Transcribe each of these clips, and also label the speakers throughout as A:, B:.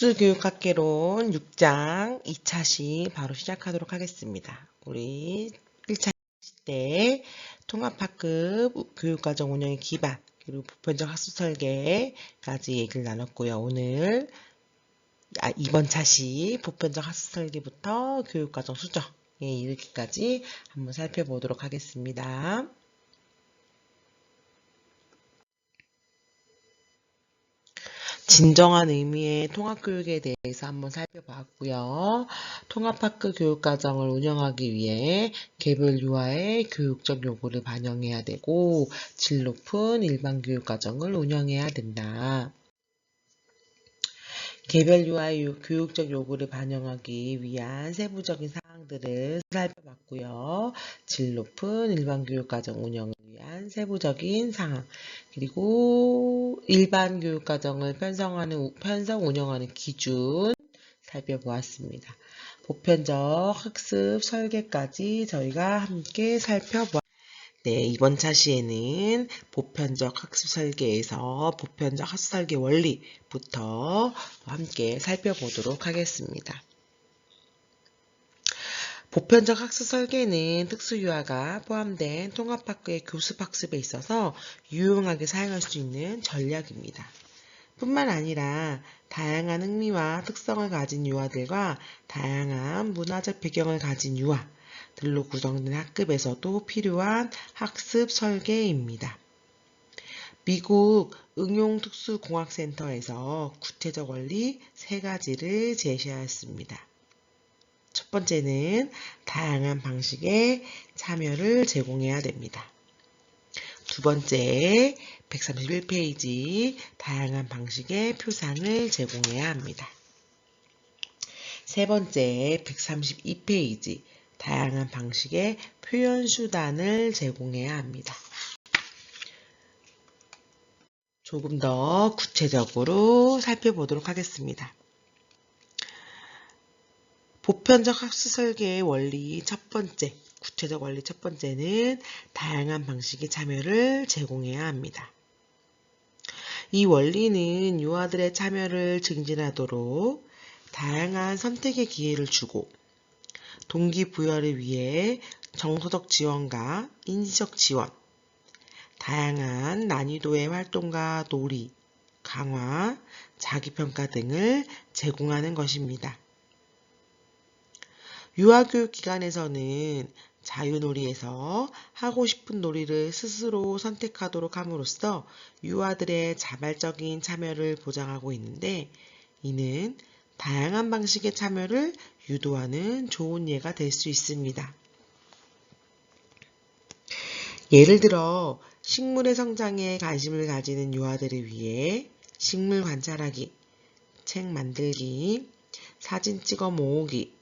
A: 특수교육학개론 6장 2차 시 바로 시작하도록 하겠습니다. 우리 1차 때 통합학급 교육과정 운영의 기반 그리고 보편적 학습 설계까지 얘기를 나눴고요. 오늘 아, 이번 차시 보편적 학습 설계부터 교육과정 수정에 이르기까지 한번 살펴보도록 하겠습니다. 진정한 의미의 통합교육에 대해서 한번 살펴봤고요. 통합학급 교육과정을 운영하기 위해 개별 유아의 교육적 요구를 반영해야 되고 질 높은 일반 교육과정을 운영해야 된다. 개별 유아의 요- 교육적 요구를 반영하기 위한 세부적인 사항들을 살펴봤고요. 질 높은 일반 교육과정 운영을 위한 세부적인 상황, 그리고 일반 교육과정을 편성하는, 우- 편성 운영하는 기준 살펴보았습니다. 보편적 학습 설계까지 저희가 함께 살펴보았습니다. 네, 이번 차시에는 보편적 학습 설계에서 보편적 학습 설계 원리부터 함께 살펴보도록 하겠습니다. 보편적 학습 설계는 특수유아가 포함된 통합학교의 교습학습에 있어서 유용하게 사용할 수 있는 전략입니다. 뿐만 아니라 다양한 흥미와 특성을 가진 유아들과 다양한 문화적 배경을 가진 유아들로 구성된 학급에서도 필요한 학습 설계입니다. 미국 응용특수공학센터에서 구체적 원리 세 가지를 제시하였습니다. 첫 번째는 다양한 방식의 참여를 제공해야 됩니다. 두 번째, 131페이지 다양한 방식의 표상을 제공해야 합니다. 세 번째, 132페이지 다양한 방식의 표현 수단을 제공해야 합니다. 조금 더 구체적으로 살펴보도록 하겠습니다. 보편적 학습 설계의 원리 첫 번째, 구체적 원리 첫 번째는 다양한 방식의 참여를 제공해야 합니다. 이 원리는 유아들의 참여를 증진하도록 다양한 선택의 기회를 주고 동기부여를 위해 정서적 지원과 인지적 지원, 다양한 난이도의 활동과 놀이, 강화, 자기평가 등을 제공하는 것입니다. 유아교육 기관에서는 자유놀이에서 하고 싶은 놀이를 스스로 선택하도록 함으로써 유아들의 자발적인 참여를 보장하고 있는데 이는 다양한 방식의 참여를 유도하는 좋은 예가 될 수 있습니다. 예를 들어 식물의 성장에 관심을 가지는 유아들을 위해 식물 관찰하기, 책 만들기, 사진 찍어 모으기,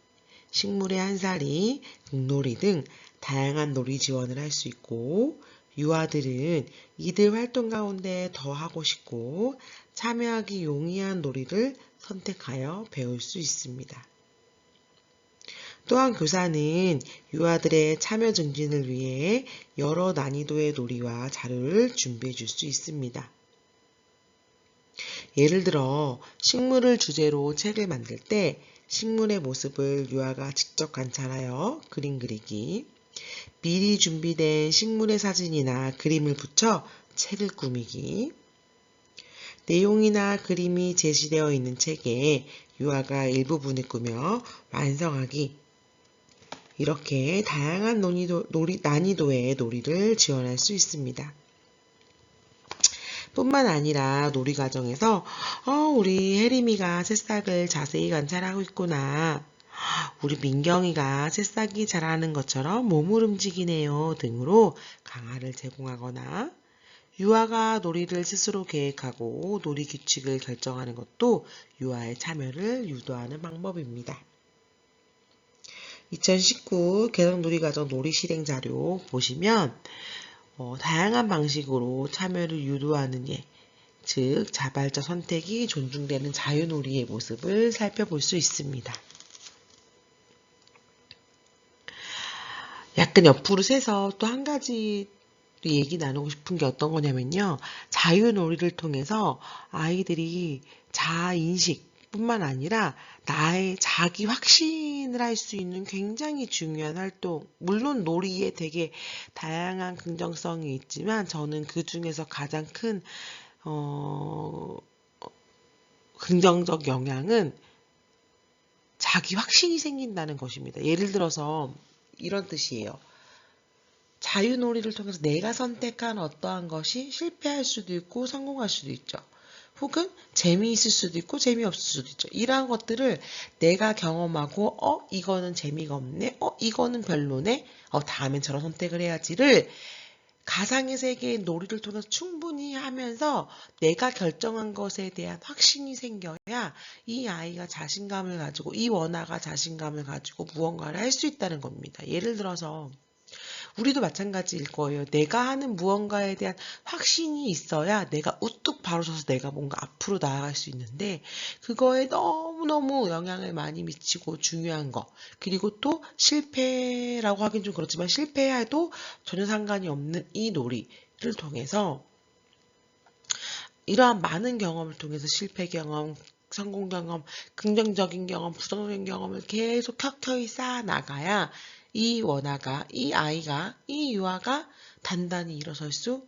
A: 식물의 한살이, 등놀이 등 다양한 놀이 지원을 할 수 있고 유아들은 이들 활동 가운데 더 하고 싶고 참여하기 용이한 놀이를 선택하여 배울 수 있습니다. 또한 교사는 유아들의 참여 증진을 위해 여러 난이도의 놀이와 자료를 준비해 줄 수 있습니다. 예를 들어 식물을 주제로 책을 만들 때 식물의 모습을 유아가 직접 관찰하여 그림 그리기, 미리 준비된 식물의 사진이나 그림을 붙여 책을 꾸미기, 내용이나 그림이 제시되어 있는 책에 유아가 일부분을 꾸며 완성하기, 이렇게 다양한 난이도의 놀이를 지원할 수 있습니다. 뿐만 아니라 놀이 과정에서 어, 우리 혜림이가 새싹을 자세히 관찰하고 있구나. 우리 민경이가 새싹이 자라는 것처럼 몸을 움직이네요 등으로 강화를 제공하거나 유아가 놀이를 스스로 계획하고 놀이 규칙을 결정하는 것도 유아의 참여를 유도하는 방법입니다. 2019 개성놀이과정 놀이 실행 자료 보시면 어, 다양한 방식으로 참여를 유도하는 예, 즉 자발적 선택이 존중되는 자유놀이의 모습을 살펴볼 수 있습니다. 약간 옆으로 세서 또 한 가지 얘기 나누고 싶은 게 어떤 거냐면요. 자유놀이를 통해서 아이들이 자아인식, 뿐만 아니라 나의 자기 확신을 할 수 있는 굉장히 중요한 활동. 물론 놀이에 되게 다양한 긍정성이 있지만 저는 그 중에서 가장 큰, 어, 긍정적 영향은 자기 확신이 생긴다는 것입니다. 예를 들어서 이런 뜻이에요. 자유놀이를 통해서 내가 선택한 어떠한 것이 실패할 수도 있고 성공할 수도 있죠. 혹은 재미있을 수도 있고 재미없을 수도 있죠. 이러한 것들을 내가 경험하고 어 이거는 재미가 없네. 어 이거는 별로네. 어 다음엔 저런 선택을 해야지를 가상의 세계의 놀이를 통해서 충분히 하면서 내가 결정한 것에 대한 확신이 생겨야 이 아이가 자신감을 가지고 이 원화가 자신감을 가지고 무언가를 할 수 있다는 겁니다. 예를 들어서 우리도 마찬가지일 거예요. 내가 하는 무언가에 대한 확신이 있어야 내가 우뚝 바로 서서 내가 뭔가 앞으로 나아갈 수 있는데 그거에 너무너무 영향을 많이 미치고 중요한 거 그리고 또 실패라고 하긴 좀 그렇지만 실패해도 전혀 상관이 없는 이 놀이를 통해서 이러한 많은 경험을 통해서 실패 경험, 성공 경험, 긍정적인 경험, 부정적인 경험을 계속 켜켜이 쌓아 나가야 이 원화가, 이 아이가, 이 유아가 단단히 일어설 수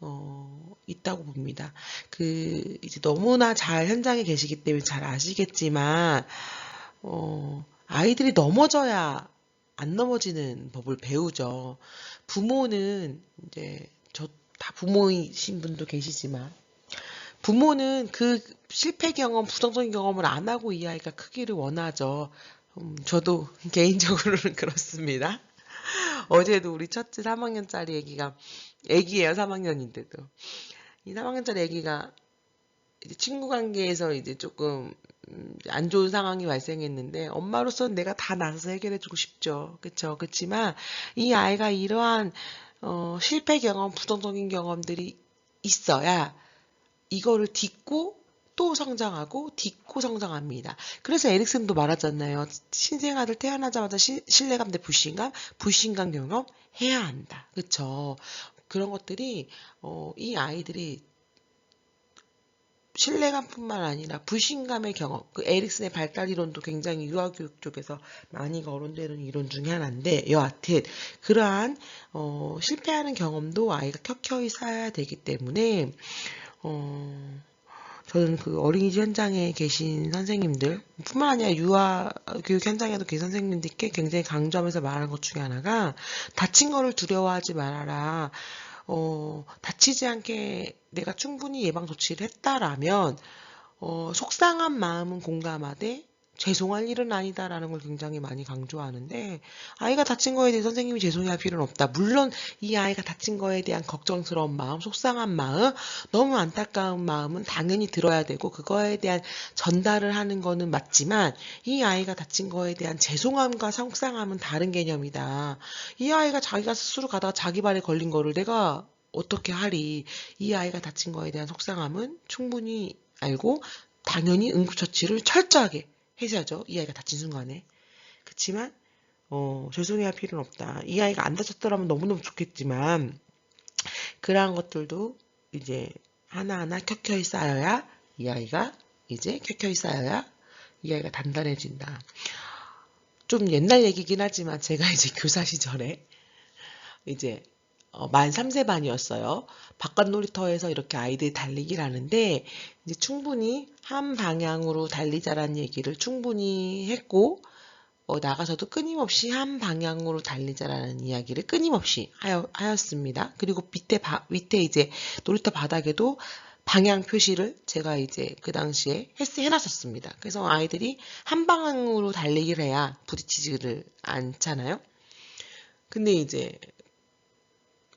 A: 어, 있다고 봅니다. 그 이제 너무나 잘 현장에 계시기 때문에 잘 아시겠지만 어, 아이들이 넘어져야 안 넘어지는 법을 배우죠. 부모는 이제 저 다 부모이신 분도 계시지만 부모는 그 실패 경험, 부정적인 경험을 안 하고 이 아이가 크기를 원하죠. 음, 저도 개인적으로는 그렇습니다. 어제도 우리 첫째 3학년짜리 애기가 애기예요 3학년인데도 이 3학년짜리 애기가 친구 관계에서 이제 조금 음, 안 좋은 상황이 발생했는데 엄마로서는 내가 다 나서서 해결해주고 싶죠. 그렇죠. 그렇지만 이 아이가 이러한 어, 실패 경험, 부정적인 경험들이 있어야 이거를 딛고 또 성장하고 딛고 성장합니다. 그래서 에릭슨도 말하잖아요. 신생아들 태어나자마자 시, 신뢰감 대 불신감, 불신감 경험 해야 한다. 그쵸? 그런 것들이 어, 이 아이들이 신뢰감뿐만 아니라 불신감의 경험, 그 에릭슨의 발달 이론도 굉장히 유아교육 쪽에서 많이 거론되는 이론 중에 하나인데 여하튼 그러한 어, 실패하는 경험도 아이가 켜켜이 쌓아야 되기 때문에 어, 저는 그 어린이집 현장에 계신 선생님들 뿐만 아니라 유아 교육 현장에도 계신 선생님들께 굉장히 강조하면서 말하는 것 중에 하나가 다친 거를 두려워하지 말아라. 어, 다치지 않게 내가 충분히 예방 조치를 했다라면 어, 속상한 마음은 공감하되 죄송할 일은 아니다라는 걸 굉장히 많이 강조하는데 아이가 다친 거에 대해 선생님이 죄송해할 필요는 없다. 물론 이 아이가 다친 거에 대한 걱정스러운 마음, 속상한 마음, 너무 안타까운 마음은 당연히 들어야 되고 그거에 대한 전달을 하는 거는 맞지만 이 아이가 다친 거에 대한 죄송함과 속상함은 다른 개념이다. 이 아이가 자기가 스스로 가다가 자기 발에 걸린 거를 내가 어떻게 하리. 이 아이가 다친 거에 대한 속상함은 충분히 알고 당연히 응급처치를 철저하게 해줘야죠. 이 아이가 다친 순간에. 그렇지만 어, 죄송해할 필요는 없다. 이 아이가 안 다쳤더라면 너무너무 좋겠지만 그러한 것들도 이제 하나하나 켜켜이 쌓여야 이 아이가 이제 켜켜이 쌓여야 이 아이가 단단해진다. 좀 옛날 얘기긴 하지만 제가 이제 교사 시절에 이제 어, 만 3세 반이었어요. 바깥 놀이터에서 이렇게 아이들이 달리기를 하는데 이제 충분히 한 방향으로 달리자라는 얘기를 충분히 했고 어, 나가서도 끊임없이 한 방향으로 달리자라는 이야기를 끊임없이 하여, 하였습니다. 그리고 밑에 바, 밑에 이제 놀이터 바닥에도 방향 표시를 제가 이제 그 당시에 했, 해놨었습니다. 그래서 아이들이 한 방향으로 달리기를 해야 부딪히지를 않잖아요. 근데 이제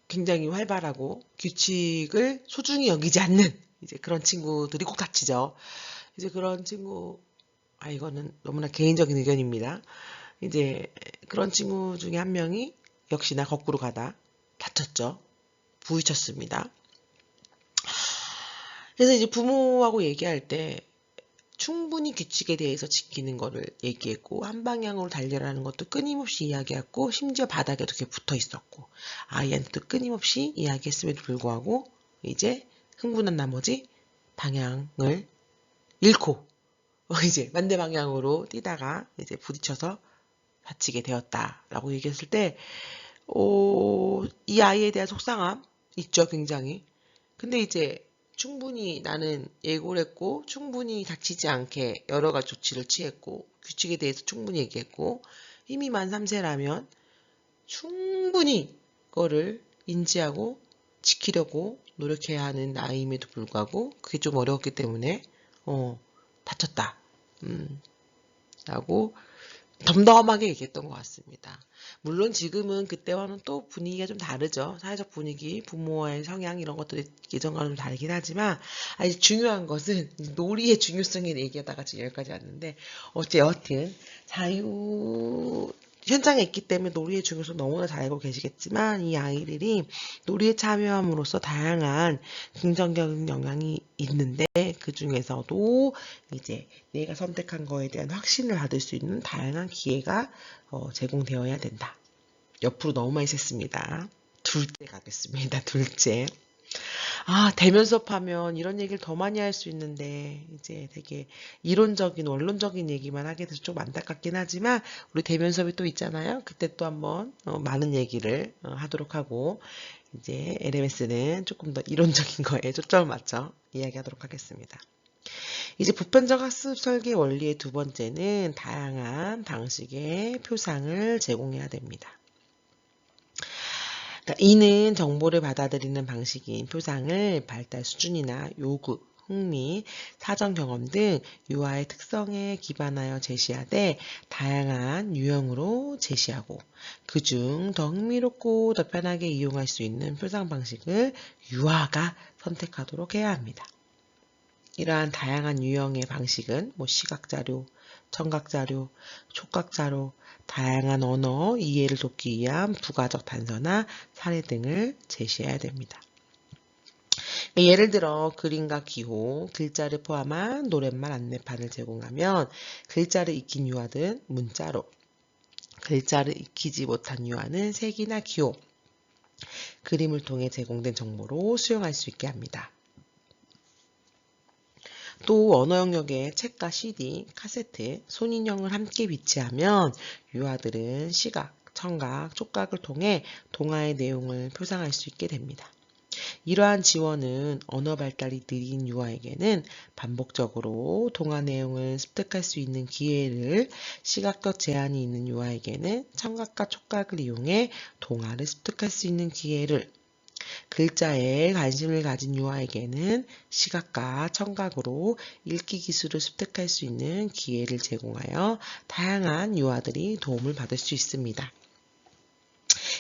A: 굉장히 활발하고 규칙을 소중히 여기지 않는 이제 그런 친구들이 꼭 다치죠. 이제 그런 친구, 아, 이거는 너무나 개인적인 의견입니다. 이제 그런 친구 중에 한 명이 역시나 거꾸로 가다 다쳤죠. 부딪혔습니다. 그래서 이제 부모하고 얘기할 때 충분히 규칙에 대해서 지키는 거를 얘기했고 한 방향으로 달려라는 것도 끊임없이 이야기했고 심지어 바닥에도 이렇게 붙어 있었고 아이한테도 끊임없이 이야기했음에도 불구하고 이제 흥분한 나머지 방향을 잃고 이제 반대 방향으로 뛰다가 이제 부딪혀서 다치게 되었다라고 얘기했을 때, 어, 이 아이에 대한 속상함 있죠, 굉장히. 근데 이제 충분히 나는 예고를 했고, 충분히 다치지 않게 여러 가지 조치를 취했고, 규칙에 대해서 충분히 얘기했고, 힘이 만 3세라면 충분히 그거를 인지하고 지키려고 노력해야 하는 나이임에도 불구하고 그게 좀 어려웠기 때문에 어 다쳤다. 음. 라고 덤덤하게 얘기했던 것 같습니다. 물론 지금은 그때와는 또 분위기가 좀 다르죠. 사회적 분위기, 부모와의 성향 이런 것들이 예전과는 좀 다르긴 하지만 아니 중요한 것은 놀이의 중요성에 얘기하다가 지금 여기까지 왔는데 어째 여튼 자유 현장에 있기 때문에 놀이의 중요성 너무나 잘 알고 계시겠지만 이 아이들이 놀이에 참여함으로써 다양한 긍정적인 영향이 있는데 그 중에서도 이제 내가 선택한 거에 대한 확신을 받을 수 있는 다양한 기회가 어, 제공되어야 된다. 옆으로 너무 많이 셌습니다. 둘째 가겠습니다. 둘째. 아, 대면 수업하면 이런 얘기를 더 많이 할 수 있는데, 이제 되게 이론적인, 원론적인 얘기만 하게 돼서 좀 안타깝긴 하지만, 우리 대면 수업이 또 있잖아요. 그때 또 한번 어, 많은 얘기를 어, 하도록 하고, 이제 LMS는 조금 더 이론적인 거에 초점을 맞춰 이야기하도록 하겠습니다. 이제 보편적 학습 설계 원리의 두 번째는 다양한 방식의 표상을 제공해야 됩니다. 그러니까 이는 정보를 받아들이는 방식인 표상을 발달 수준이나 요구, 흥미, 사전 경험 등 유아의 특성에 기반하여 제시하되 다양한 유형으로 제시하고 그중 더 흥미롭고 더 편하게 이용할 수 있는 표상 방식을 유아가 선택하도록 해야 합니다. 이러한 다양한 유형의 방식은 뭐 시각자료, 청각자료, 촉각자료, 다양한 언어 이해를 돕기 위한 부가적 단서나 사례 등을 제시해야 됩니다. 예를 들어 그림과 기호, 글자를 포함한 노랫말 안내판을 제공하면 글자를 익힌 유아들은 문자로, 글자를 익히지 못한 유아는 색이나 기호, 그림을 통해 제공된 정보로 수용할 수 있게 합니다. 또 언어 영역에 책과 CD, 카세트, 손인형을 함께 비치하면 유아들은 시각, 청각, 촉각을 통해 동화의 내용을 표상할 수 있게 됩니다. 이러한 지원은 언어 발달이 느린 유아에게는 반복적으로 동화 내용을 습득할 수 있는 기회를 시각적 제한이 있는 유아에게는 청각과 촉각을 이용해 동화를 습득할 수 있는 기회를 글자에 관심을 가진 유아에게는 시각과 청각으로 읽기 기술을 습득할 수 있는 기회를 제공하여 다양한 유아들이 도움을 받을 수 있습니다.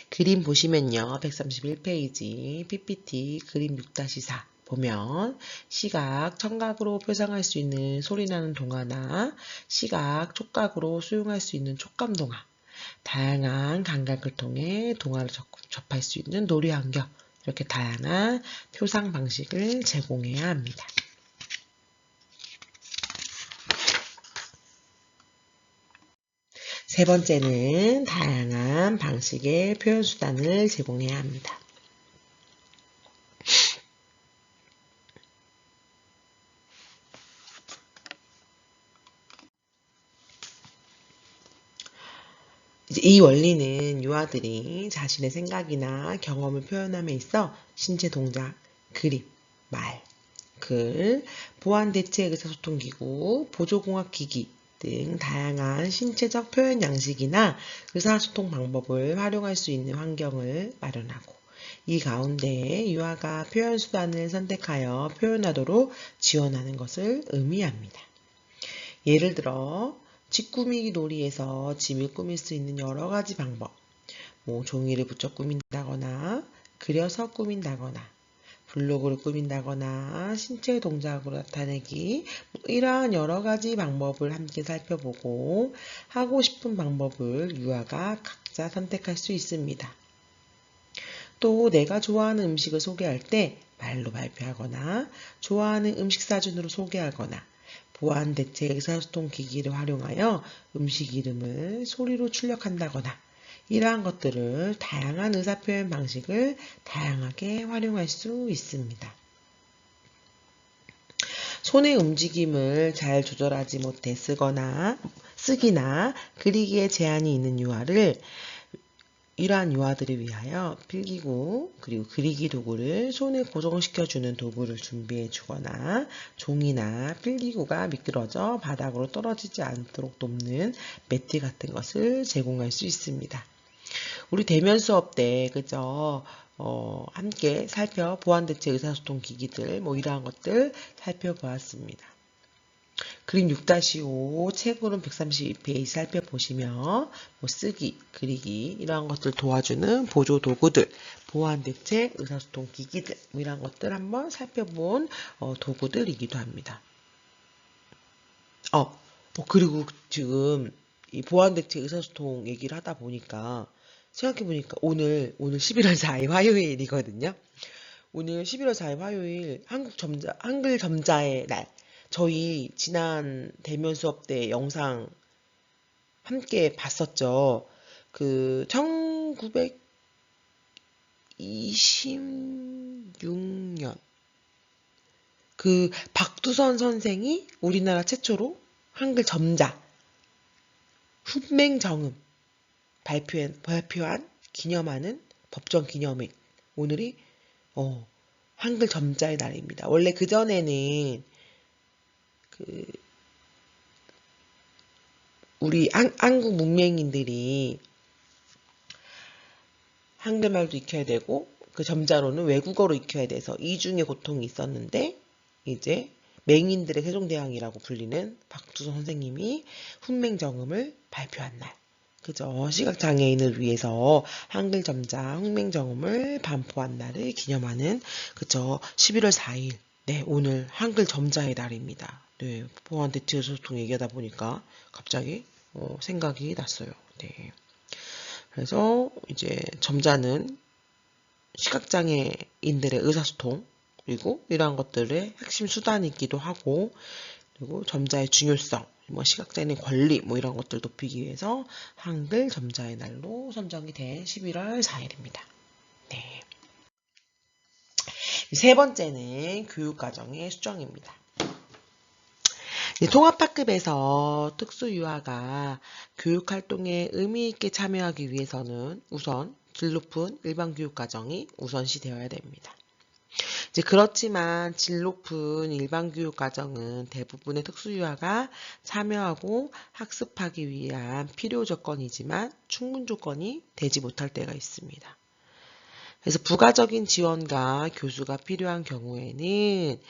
A: 그림 보시면요. 131페이지 PPT 그림 6-4 보면 시각, 청각으로 표상할 수 있는 소리나는 동화나 시각, 촉각으로 수용할 수 있는 촉감 동화, 다양한 감각을 통해 동화를 접할 수 있는 놀이 환경, 이렇게 다양한 표상 방식을 제공해야 합니다. 세 번째는 다양한 방식의 표현 수단을 제공해야 합니다. 이 원리는 유아들이 자신의 생각이나 경험을 표현함에 있어 신체 동작, 그림, 말, 글, 보안 대체 의사소통 기구, 보조공학 기기 등 다양한 신체적 표현 양식이나 의사소통 방법을 활용할 수 있는 환경을 마련하고 이 가운데 유아가 표현 수단을 선택하여 표현하도록 지원하는 것을 의미합니다. 예를 들어 집 꾸미기 놀이에서 집을 꾸밀 수 있는 여러 가지 방법. 뭐 종이를 붙여 꾸민다거나 그려서 꾸민다거나 블록으로 꾸민다거나 신체 동작으로 나타내기 뭐 이러한 여러 가지 방법을 함께 살펴보고 하고 싶은 방법을 유아가 각자 선택할 수 있습니다. 또 내가 좋아하는 음식을 소개할 때 말로 발표하거나 좋아하는 음식 사진으로 소개하거나 보안 대체 의사소통 기기를 활용하여 음식 이름을 소리로 출력한다거나 이러한 것들을 다양한 의사표현 방식을 다양하게 활용할 수 있습니다. 손의 움직임을 잘 조절하지 못해 쓰거나 쓰기나 그리기에 제한이 있는 유아를 이러한 유아들을 위하여 필기구 그리고 그리기 도구를 손에 고정시켜주는 도구를 준비해 주거나 종이나 필기구가 미끄러져 바닥으로 떨어지지 않도록 돕는 매트 같은 것을 제공할 수 있습니다. 우리 대면 수업 때 그죠? 어, 함께 살펴 보완대체 의사소통 기기들 뭐 이러한 것들 살펴보았습니다. 그림 6-5 책으로는 132페이지 살펴보시며 뭐 쓰기, 그리기 이러한 것들 도와주는 보조 도구들, 보완 대책, 의사소통 기기들 뭐 이러한 것들 한번 살펴본 어, 도구들이기도 합니다. 어, 어, 그리고 지금 이 보완 대책 의사소통 얘기를 하다 보니까 생각해보니까 오늘 오늘 11월 4일 화요일이거든요. 오늘 11월 4일 화요일 한국 점자 한글 점자의 날. 저희 지난 대면 수업 때 영상 함께 봤었죠. 그 1926년 그 박두선 선생이 우리나라 최초로 한글 점자 훈맹정음 발표한, 발표한 기념하는 법정 기념일 오늘이 어, 한글 점자의 날입니다. 원래 그 전에는 그 우리 한, 한국 문맹인들이 한글말도 익혀야 되고 그 점자로는 외국어로 익혀야 돼서 이중의 고통이 있었는데 이제 맹인들의 세종대왕이라고 불리는 박두선 선생님이 훈맹정음을 발표한 날. 그죠. 시각장애인을 위해서 한글 점자 훈맹정음을 반포한 날을 기념하는 그죠. 11월 4일. 네, 오늘 한글 점자의 날입니다. 네, 보안 대체 소통 얘기하다 보니까 갑자기 어, 생각이 났어요. 네. 그래서 이제 점자는 시각장애인들의 의사소통 그리고 이러한 것들의 핵심 수단이기도 하고 그리고 점자의 중요성 뭐 시각장애인 권리 뭐 이런 것들 높이기 위해서 한글 점자의 날로 선정이 된 11월 4일입니다. 네. 세 번째는 교육과정의 수정입니다. 통합학급에서 특수유아가 교육활동에 의미있게 참여하기 위해서는 우선 질 높은 일반교육과정이 우선시 되어야 됩니다. 이제 그렇지만 질 높은 일반 교육 과정은 대부분의 특수유아가 참여하고 학습하기 위한 필요 조건이지만 충분 조건이 되지 못할 때가 있습니다. 그래서 부가적인 지원과 교수가 필요한 경우에는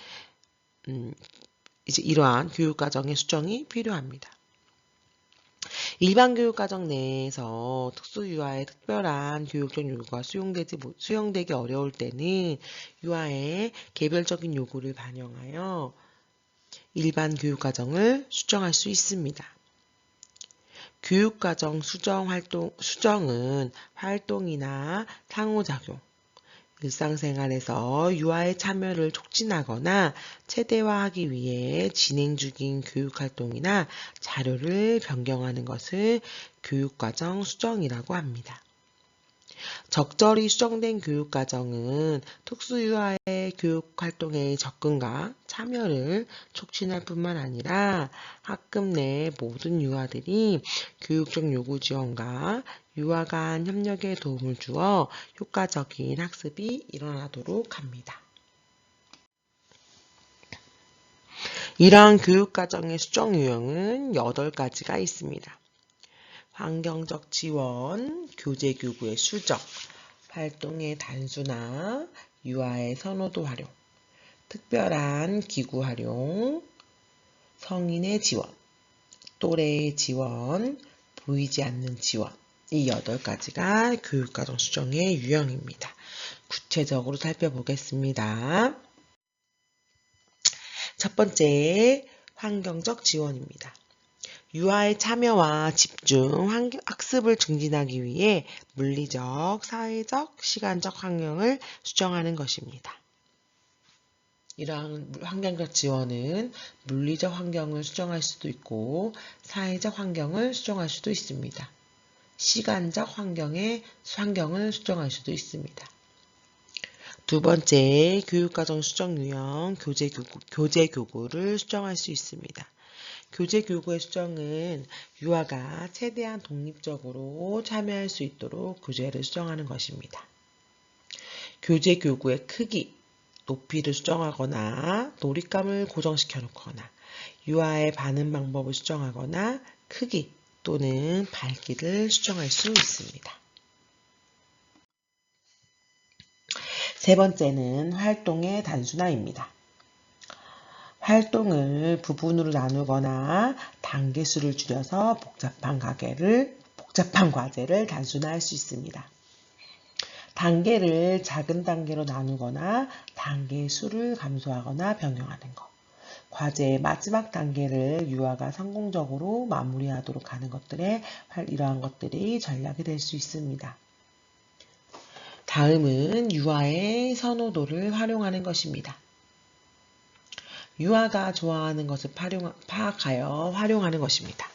A: 음, 이제 이러한 교육과정의 수정이 필요합니다. 일반 교육과정 내에서 특수유아의 특별한 교육적 요구가 수용되지, 수용되기 어려울 때는 유아의 개별적인 요구를 반영하여 일반 교육과정을 수정할 수 있습니다. 교육과정 수정 활동, 수정은 활동이나 상호작용, 일상생활에서 유아의 참여를 촉진하거나 최대화하기 위해 진행 중인 교육활동이나 자료를 변경하는 것을 교육과정 수정이라고 합니다. 적절히 수정된 교육과정은 특수유아의 교육활동의 접근과 참여를 촉진할 뿐만 아니라 학급 내 모든 유아들이 교육적 요구 지원과 유아 간 협력에 도움을 주어 효과적인 학습이 일어나도록 합니다. 이러한 교육과정의 수정 유형은 8가지가 있습니다. 환경적 지원, 교재 교구의 수정, 활동의 단순화, 유아의 선호도 활용, 특별한 기구 활용, 성인의 지원, 또래의 지원, 보이지 않는 지원. 이 여덟 가지가 교육과정 수정의 유형입니다. 구체적으로 살펴보겠습니다. 첫 번째, 환경적 지원입니다. 유아의 참여와 집중, 학습을 증진하기 위해 물리적, 사회적, 시간적 환경을 수정하는 것입니다. 이러한 환경적 지원은 물리적 환경을 수정할 수도 있고 사회적 환경을 수정할 수도 있습니다. 시간적 환경의 환경을 수정할 수도 있습니다. 두 번째, 교육과정 수정 유형 교재 교구, 교재 교구를 수정할 수 있습니다. 교재 교구의 수정은 유아가 최대한 독립적으로 참여할 수 있도록 교재를 수정하는 것입니다. 교재 교구의 크기, 높이를 수정하거나 놀잇감을 고정시켜 놓거나 유아의 반응 방법을 수정하거나 크기 또는 밝기를 수정할 수 있습니다. 세 번째는 활동의 단순화입니다. 활동을 부분으로 나누거나 단계수를 줄여서 복잡한 과제를, 복잡한 과제를 단순화할 수 있습니다. 단계를 작은 단계로 나누거나 단계의 수를 감소하거나 변경하는 것. 과제의 마지막 단계를 유아가 성공적으로 마무리하도록 하는 것들에 이러한 것들이 전략이 될 수 있습니다. 다음은 유아의 선호도를 활용하는 것입니다. 유아가 좋아하는 것을 파악하여 활용하는 것입니다.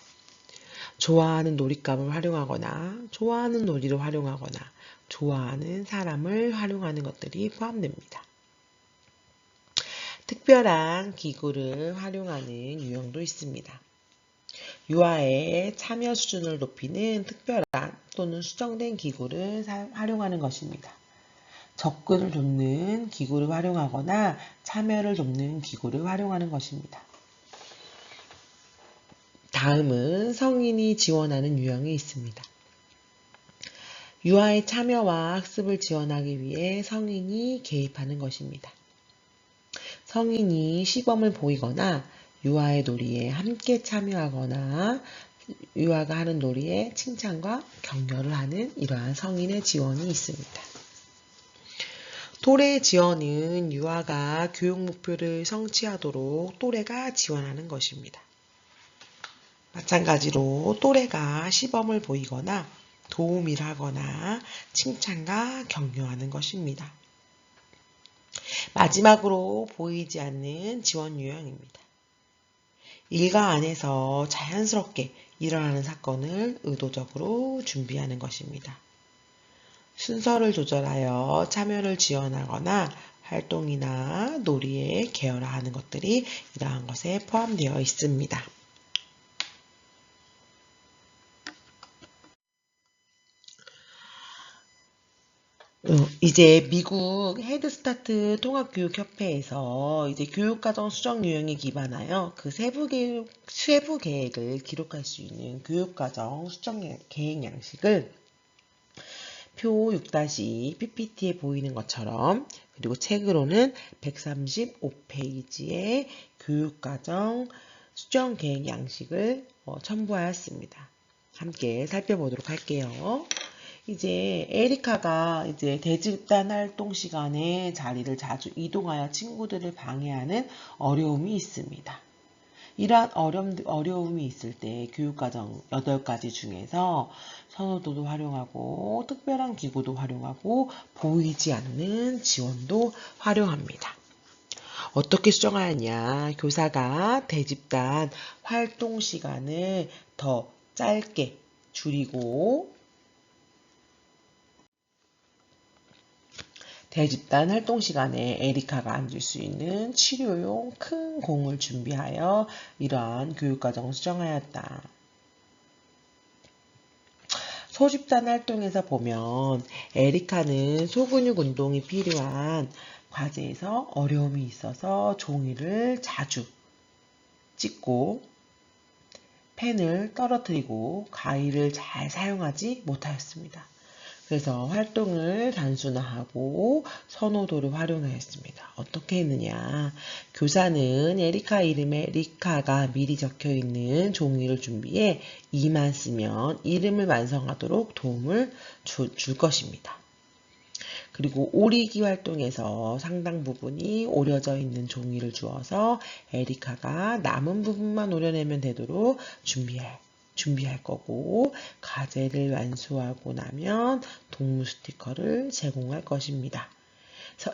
A: 좋아하는 놀잇감을 활용하거나 좋아하는 놀이를 활용하거나 좋아하는 사람을 활용하는 것들이 포함됩니다. 특별한 기구를 활용하는 유형도 있습니다. 유아의 참여 수준을 높이는 특별한 또는 수정된 기구를 활용하는 것입니다. 접근을 돕는 기구를 활용하거나 참여를 돕는 기구를 활용하는 것입니다. 다음은 성인이 지원하는 유형이 있습니다. 유아의 참여와 학습을 지원하기 위해 성인이 개입하는 것입니다. 성인이 시범을 보이거나 유아의 놀이에 함께 참여하거나 유아가 하는 놀이에 칭찬과 격려를 하는 이러한 성인의 지원이 있습니다. 또래 지원은 유아가 교육 목표를 성취하도록 또래가 지원하는 것입니다. 마찬가지로 또래가 시범을 보이거나 도움을 하거나 칭찬과 격려하는 것입니다. 마지막으로 보이지 않는 지원 유형입니다. 일가 안에서 자연스럽게 일어나는 사건을 의도적으로 준비하는 것입니다. 순서를 조절하여 참여를 지원하거나 활동이나 놀이에 계열화하는 것들이 이러한 것에 포함되어 있습니다. 어, 이제 미국 헤드스타트 통합교육협회에서 이제 교육과정 수정 유형에 기반하여 그 세부 계획, 세부 계획을 기록할 수 있는 교육과정 수정 계획 양식을 표 6- PPT에 보이는 것처럼 그리고 책으로는 135페이지의 교육과정 수정 계획 양식을 어, 첨부하였습니다. 함께 살펴보도록 할게요. 이제 에리카가 이제 대집단 활동 시간에 자리를 자주 이동하여 친구들을 방해하는 어려움이 있습니다. 이러한 어려움, 어려움이 있을 때 교육과정 8가지 중에서 선호도도 활용하고 특별한 기구도 활용하고 보이지 않는 지원도 활용합니다. 어떻게 수정하느냐 교사가 대집단 활동 시간을 더 짧게 줄이고 대집단 활동 시간에 에리카가 앉을 수 있는 치료용 큰 공을 준비하여 이러한 교육과정을 수정하였다. 소집단 활동에서 보면 에리카는 소근육 운동이 필요한 과제에서 어려움이 있어서 종이를 자주 찍고 펜을 떨어뜨리고 가위를 잘 사용하지 못하였습니다. 그래서 활동을 단순화하고 선호도를 활용하였습니다. 어떻게 했느냐. 교사는 에리카 이름에 리카가 미리 적혀 있는 종이를 준비해 이만 쓰면 이름을 완성하도록 도움을 주, 줄 것입니다. 그리고 오리기 활동에서 상당 부분이 오려져 있는 종이를 주어서 에리카가 남은 부분만 오려내면 되도록 준비할 준비할 거고 과제를 완수하고 나면 동물 스티커를 제공할 것입니다.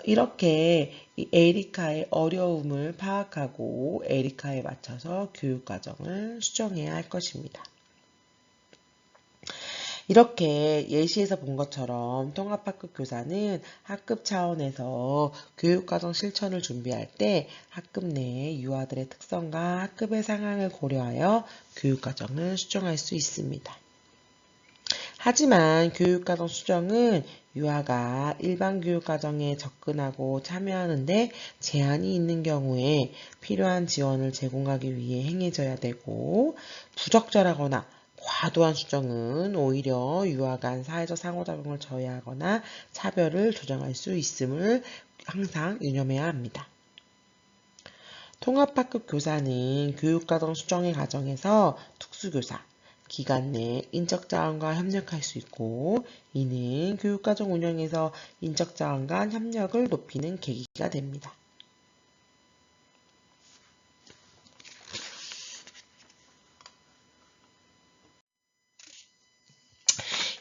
A: 이렇게 에리카의 어려움을 파악하고 에리카에 맞춰서 교육 과정을 수정해야 할 것입니다. 이렇게 예시에서 본 것처럼 통합학급 교사는 학급 차원에서 교육과정 실천을 준비할 때 학급 내 유아들의 특성과 학급의 상황을 고려하여 교육과정을 수정할 수 있습니다. 하지만 교육과정 수정은 유아가 일반 교육과정에 접근하고 참여하는데 제한이 있는 경우에 필요한 지원을 제공하기 위해 행해져야 되고 부적절하거나 과도한 수정은 오히려 유아 간 사회적 상호작용을 저해하거나 차별을 조장할 수 있음을 항상 유념해야 합니다. 통합학급 교사는 교육과정 수정의 과정에서 특수교사, 기간 내 인적자원과 협력할 수 있고 이는 교육과정 운영에서 인적자원 간 협력을 높이는 계기가 됩니다.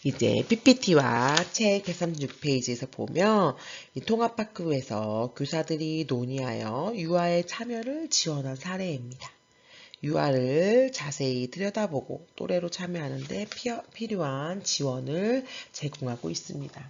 A: 이제 PPT와 책 136페이지에서 보면 이 통합학급에서 교사들이 논의하여 유아의 참여를 지원한 사례입니다. 유아를 자세히 들여다보고 또래로 참여하는데 필요한 지원을 제공하고 있습니다.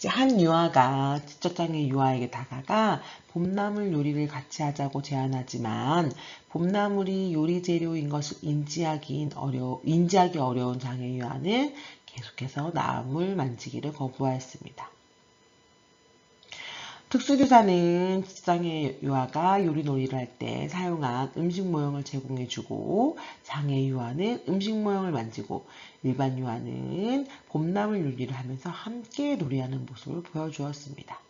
A: 이제 한 유아가 지적장애 유아에게 다가가 봄나물 요리를 같이 하자고 제안하지만 봄나물이 요리 재료인 것을 인지하기 어려 인지하기 어려운 장애 유아는 계속해서 나물 만지기를 거부하였습니다. 특수교사는 지장애 유아가 요리 놀이를 할 때 사용한 음식 모형을 제공해주고 장애 유아는 음식 모형을 만지고 일반 유아는 봄나물 요리를 하면서 함께 놀이하는 모습을 보여주었습니다.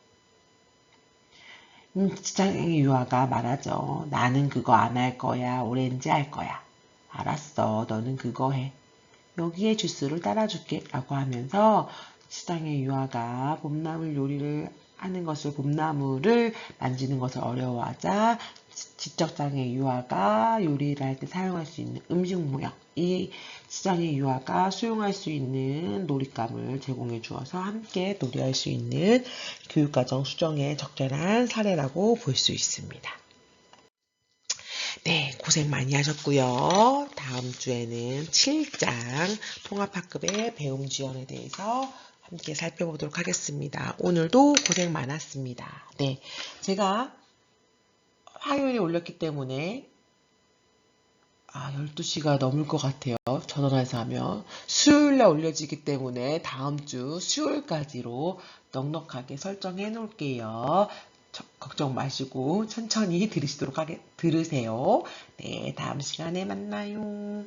A: 음, 지장애 유아가 말하죠. 나는 그거 안 할 거야. 오렌지 할 거야. 알았어. 너는 그거 해. 여기에 주스를 따라줄게. 라고 하면서 지장애 유아가 봄나물 요리를 하는 것을 봄나무를 만지는 것을 어려워하자 지적장애 유아가 요리를 할 때 사용할 수 있는 음식 모형 이 지장애 유아가 수용할 수 있는 놀잇감을 제공해 주어서 함께 놀이할 수 있는 교육과정 수정의 적절한 사례라고 볼 수 있습니다. 네, 고생 많이 하셨고요. 다음 주에는 7장 통합학급의 배움 지원에 대해서 함께 살펴보도록 하겠습니다. 오늘도 고생 많았습니다. 네, 제가 화요일에 올렸기 때문에 아, 12시가 넘을 것 같아요. 전원해서 하면. 수요일날 올려지기 때문에 다음 주 수요일까지로 넉넉하게 설정해 놓을게요. 걱정 마시고 천천히 들으시도록 하게, 들으세요. 네, 다음 시간에 만나요.